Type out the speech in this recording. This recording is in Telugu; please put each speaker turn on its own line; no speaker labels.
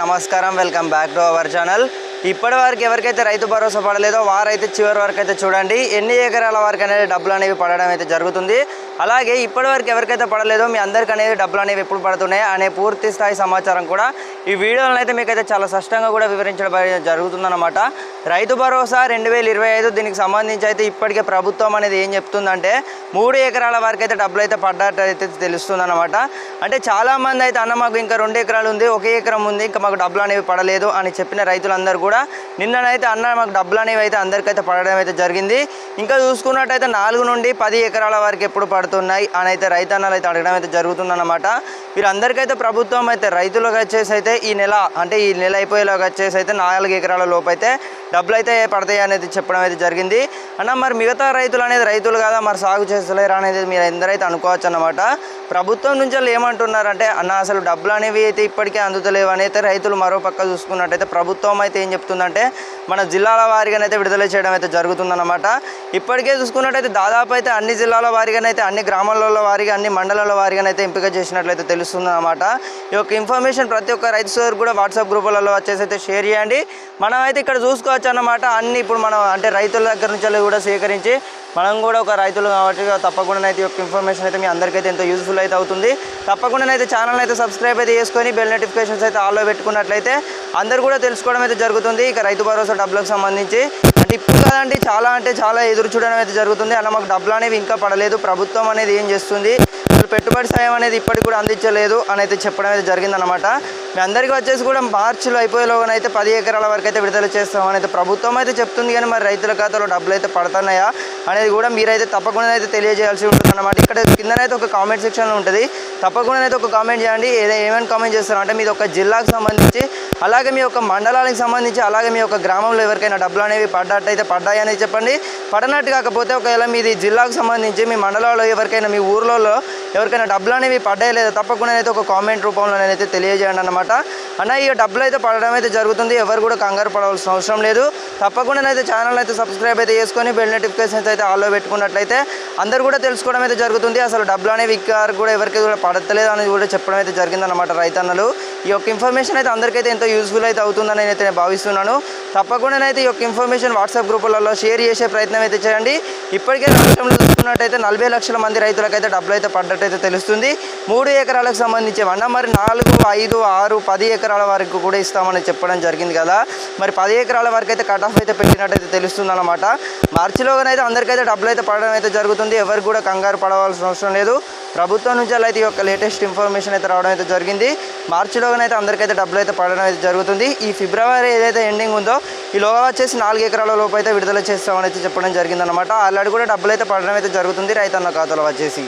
నమస్కారం welcome back to our channel. ఇప్పటి వరకు ఎవరికైతే రైతు భరోసా పడలేదో వారైతే చివరి వరకు అయితే చూడండి. ఎన్ని ఎకరాల వరకు అనేది డబ్బులు అనేవి పడడం అయితే జరుగుతుంది. అలాగే ఇప్పటి వరకు ఎవరికైతే పడలేదో మీ అందరికీ అనేది డబ్బులు అనేవి ఎప్పుడు పడుతున్నాయి అనే పూర్తి స్థాయి సమాచారం కూడా ఈ వీడియోలను అయితే మీకైతే చాలా స్పష్టంగా కూడా వివరించడం జరుగుతుందన్నమాట. రైతు భరోసా రెండు వేల ఇరవై ఐదు దీనికి సంబంధించి అయితే ఇప్పటికే ప్రభుత్వం అనేది ఏం చెప్తుందంటే మూడు ఎకరాల వరకు అయితే డబ్బులు అయితే పడ్డట్టు అయితే తెలుస్తుందన్నమాట. అంటే చాలామంది అయితే అన్న మాకు ఇంకా రెండు ఎకరాలు ఉంది ఒక ఎకరం ఉంది ఇంకా మాకు డబ్బులు అనేవి పడలేదు అని చెప్పిన రైతులందరూ కూడా నిన్ననైతే అన్న మాకు డబ్బులు అనేవి అయితే అందరికైతే పడడం అయితే జరిగింది. ఇంకా చూసుకున్నట్టయితే నాలుగు నుండి పది ఎకరాల వరకు ఎప్పుడు పడుతున్నాయి అని అయితే రైతన్నలు అయితే అడగడం అయితే జరుగుతుందన్నమాట. వీరందరికైతే ప్రభుత్వం అయితే రైతులకు వచ్చేసి అయితే ఈ నెల అంటే ఈ నెల అయిపోయేలాగా వచ్చేసి అయితే నాలుగు ఎకరాల లోపు అయితే డబ్బులు అయితే పడతాయి అనేది చెప్పడం అయితే జరిగింది. అన్న మరి మిగతా రైతులు అనేది రైతులు కదా? మరి సాగు చేస్తలేరు అనేది మీరు ఎందరైతే అనుకోవచ్చు అన్నమాట. ప్రభుత్వం నుంచి వాళ్ళు ఏమంటున్నారంటే అన్న అసలు డబ్బులు అనేవి అయితే ఇప్పటికే అందుతలేవు అని అయితే రైతులు మరో పక్క చూసుకున్నట్టయితే ప్రభుత్వం అయితే ఏం చెప్తుందంటే మన జిల్లాల వారిగానైతే విడుదల చేయడం అయితే జరుగుతుందన్నమాట. ఇప్పటికే చూసుకున్నట్టయితే దాదాపు అయితే అన్ని జిల్లాల వారిగానైతే అన్ని గ్రామాలలో వారిగా అన్ని మండలాల వారిగానైతే ఎంపిక చేసినట్లయితే తెలుస్తుందన్నమాట. ఈ యొక్క ఇన్ఫర్మేషన్ ప్రతి ఒక్క రైతు సోదరు కూడా వాట్సాప్ గ్రూపులలో వచ్చేసి అయితే షేర్ చేయండి. మనం అయితే ఇక్కడ చూసుకోవచ్చు అన్నమాట. అన్ని ఇప్పుడు మనం అంటే రైతుల దగ్గర నుంచి కూడా సేకరించి మనం కూడా ఒక రైతులు కాబట్టి తప్పకుండా అయితే ఈ యొక్క ఇన్ఫర్మేషన్ అయితే మీ అందరికైతే ఎంతో యూస్ఫుల్ అయితే అవుతుంది. తప్పకుండా అయితే ఛానల్ అయితే సబ్స్క్రైబ్ అయితే చేసుకొని బెల్ నోటిఫికేషన్స్ అయితే ఆల్లో పెట్టుకున్నట్లయితే అందరు కూడా తెలుసుకోవడం అయితే జరుగుతుంది. ఇక రైతు భరోసా డబ్బులకు సంబంధించి అంటే ఇప్పుడు కదండి చాలా అంటే చాలా ఎదురు చూడడం అయితే జరుగుతుంది. అలా మాకు డబ్బులు అనేవి ఇంకా పడలేదు. ప్రభుత్వం అనేది ఏం చేస్తుంది? పెట్టుబడి సాయం అనేది ఇప్పటికి కూడా అందించలేదు అని అయితే చెప్పడం అయితే జరిగిందనమాట మీ అందరికీ వచ్చేసి కూడా మార్చిలో అయిపోయేలోగానైతే పది ఎకరాల వరకు అయితే విడుదల చేస్తామని అయితే ప్రభుత్వం అయితే చెప్తుంది కానీ మరి రైతుల ఖాతాలో డబ్బులు అయితే పడుతున్నాయా అనేది కూడా మీరైతే తప్పకుండా అయితే తెలియజేయాల్సి ఉంటుంది అనమాట ఇక్కడ కిందనైతే ఒక కామెంట్ సెక్షన్లో ఉంటుంది. తప్పకుండా అయితే ఒక కామెంట్ చేయండి. ఏదో ఏమైనా కామెంట్ చేస్తారు అంటే మీది ఒక జిల్లాకు సంబంధించి అలాగే మీ యొక్క మండలానికి సంబంధించి అలాగే మీ యొక్క గ్రామంలో ఎవరికైనా డబ్బులు అనేవి పడ్డట్టయితే పడ్డాయి అనేది చెప్పండి. పడనట్టు కాకపోతే ఒకవేళ మీది జిల్లాకు సంబంధించి మీ మండలంలో ఎవరికైనా మీ ఊర్లలో ఎవరికైనా డబ్బులు అనేవి పడ్డాయి లేదా తప్పకుండా అయితే ఒక కామెంట్ రూపంలో నేనైతే తెలియజేయండి అనమాట అన్న ఈ డబ్బులు అయితే పడడం అయితే జరుగుతుంది. ఎవరు కూడా కంగారు పడవలసిన అవసరం లేదు. తప్పకుండా అయితే ఛానల్ అయితే సబ్స్క్రైబ్ అయితే చేసుకొని బెల్ నోటిఫికేషన్స్ అయితే ఆల్లో పెట్టుకున్నట్లయితే అందరు కూడా తెలుసుకోవడం అయితే జరుగుతుంది. అసలు డబ్బులు అనేవి ఇక్కడ కూడా ఎవరికి కూడా పడతలేదు అనేది కూడా చెప్పడం అయితే జరిగిందనమాట రైతన్నలు. ఈ యొక్క ఇన్ఫర్మేషన్ అయితే అందరికైతే ఎంతో యూస్ఫుల్ అయితే అవుతుందని నేనైతే నేను భావిస్తున్నాను. తప్పకుండా అయితే ఈ యొక్క ఇన్ఫర్మేషన్ వాట్సాప్ గ్రూపులలో షేర్ చేసే ప్రయత్నం అయితే చేయండి. ఇప్పటికే రాష్ట్రంలో చూసుకున్నట్టయితే నలభై లక్షల మంది రైతులకైతే డబ్బులు అయితే పడ్డట్టయితే తెలుస్తుంది. మూడు ఎకరాలకు సంబంధించి అన్న మరి నాలుగు ఐదు ఆరు పది ఎకరాల వరకు కూడా ఇస్తామని చెప్పడం జరిగింది కదా. మరి పది ఎకరాల వరకు అయితే కట్ ఆఫ్ అయితే పెట్టినట్టయితే తెలుస్తుంది అనమాట మార్చిలోగానైతే అందరికైతే డబ్బులు అయితే పడడం అయితే జరుగుతుంది. ఎవరు కూడా కంగారు పడవలసిన అవసరం లేదు. ప్రభుత్వం నుంచి అలా అయితే ఈ యొక్క లేటెస్ట్ ఇన్ఫర్మేషన్ అయితే రావడం అయితే జరిగింది. మార్చిలోగానైతే అందరికైతే డబ్బులు అయితే పడడం అయితే జరుగుతుంది. ఈ ఫిబ్రవరి ఏదైతే ఎండింగ్ ఉందో ఈ లోగా వచ్చేసి నాలుగు ఎకరాల లోపు అయితే విడుదల చేస్తామని అయితే చెప్పడం జరిగిందనమాట ఆల్రెడీ కూడా డబ్బులు అయితే పడడం అయితే జరుగుతుంది రైతన్న ఖాతాలో వచ్చేసి.